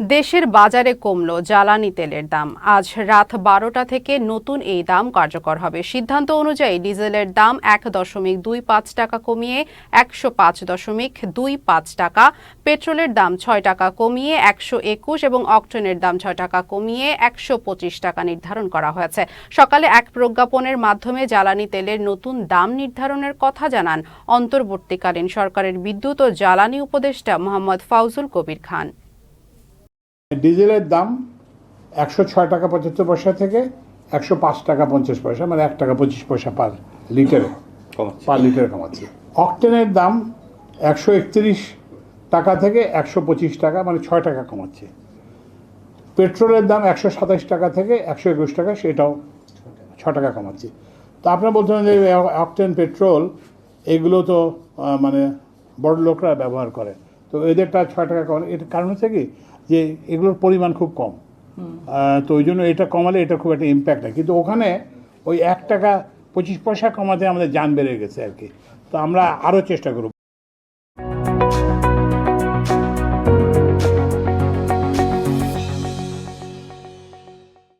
দেশের বাজারে কমল জ্বালানি তেলের দাম। আজ রাত বারোটা থেকে নতুন এই দাম কার্যকর হবে। সিদ্ধান্ত অনুযায়ী ডিজেলের দাম এক দশমিক দুই পাঁচ টাকা কমিয়ে একশো পাঁচ দশমিক দুই পাঁচ টাকা, পেট্রোলের দাম ছয় টাকা কমিয়ে একশো একুশ এবং অক্টেনের দাম ছয় টাকা কমিয়ে একশো পঁচিশ টাকা নির্ধারণ করা হয়েছে। সকালে এক প্রজ্ঞাপনের মাধ্যমে জ্বালানি তেলের নতুন দাম নির্ধারণের কথা জানান অন্তর্বর্তীকালীন সরকারের বিদ্যুৎ ও জ্বালানি উপদেষ্টা মোহাম্মদ ফাউজুল কবির খান। ডিজেলের দাম একশো ছয় টাকা পঁচাত্তর পয়সা থেকে একশো পাঁচ টাকা পঞ্চাশ পয়সা মানে এক টাকা পঁচিশ পয়সা পার লিটারে পার লিটারে কমাচ্ছে। অক্টেনের দাম একশো একত্রিশ টাকা থেকে একশো পঁচিশ টাকা মানে ছয় টাকা কমাচ্ছে। পেট্রোলের দাম একশো সাতাশ টাকা থেকে একশো একুশ টাকা সেটাও ছ টাকা কমাচ্ছে। তো আপনারা বলছেন যে অকটেন পেট্রোল এগুলো তো মানে বড় লোকরা ব্যবহার করে। তো এদেরটা ছয় টাকা কমালে এটার কারণ হচ্ছে কি? যে এগুলোর পরিমাণ খুব কম। তো ওই জন্য এটা কমালে এটা খুব একটা ইম্প্যাক্ট হয় কিন্তু ওখানে ওই এক টাকা পঁচিশ পয়সা কমাতে আমাদের যান বেড়ে গেছে আর কি। তো আমরা আরও চেষ্টা করব।